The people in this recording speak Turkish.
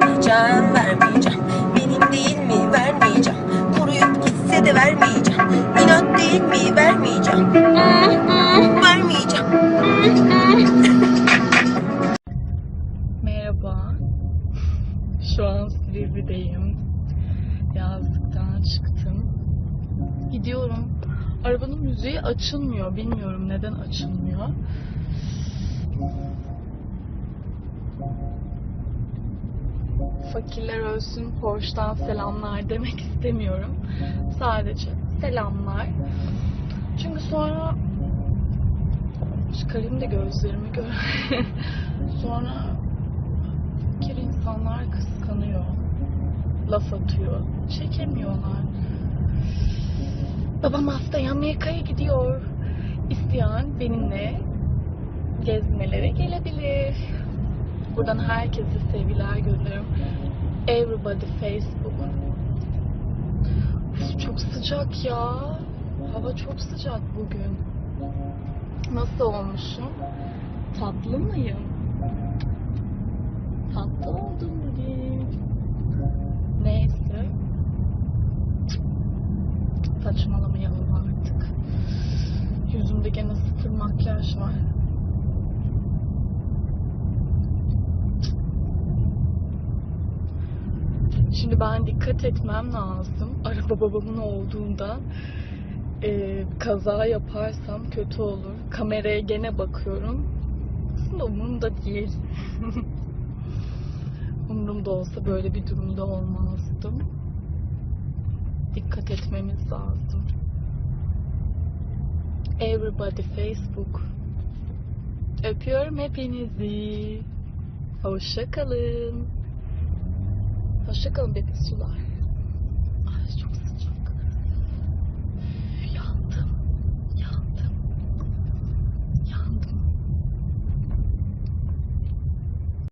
Vermeyeceğim, vermeyeceğim. Benim değil mi? Vermeyeceğim. Kuruyup gitse de vermeyeceğim. İnat değil mi? Vermeyeceğim. Vermeyeceğim. Merhaba. Şu an Silivri'deyim. Yazlıktan çıktım. Gidiyorum. Arabanın müziği açılmıyor. Bilmiyorum neden açılmıyor. Fakirler ölsün Porsche'dan selamlar demek istemiyorum. Sadece selamlar. Çünkü sonra çıkarayım da gözlerimi gör. sonra fakir insanlar kıskanıyor. Laf atıyor. Çekemiyorlar. Babam haftaya Amerika'ya gidiyor. İsteyen benimle gezmelere gelebilir. Buradan herkese sevgiler gönderiyorum. Everybody Facebook. Uf, Çok sıcak ya. Hava çok sıcak bugün. Nasıl olmuşum? Tatlı mıyım? Tatlı oldum bugün. Neyse. Saçmalamayalım artık. Yüzümde gene sıfır makyaj var. Şimdi ben dikkat etmem lazım. Araba babamın olduğundan e, kaza yaparsam kötü olur. Kameraya gene bakıyorum. Aslında umurumda değil. Umurumda olsa böyle bir durumda olmazdım. Dikkat etmemiz lazım. Everybody Facebook. Öpüyorum hepinizi. Hoşça kalın. Hoşçakalın bebek sular. Ay çok sıcak.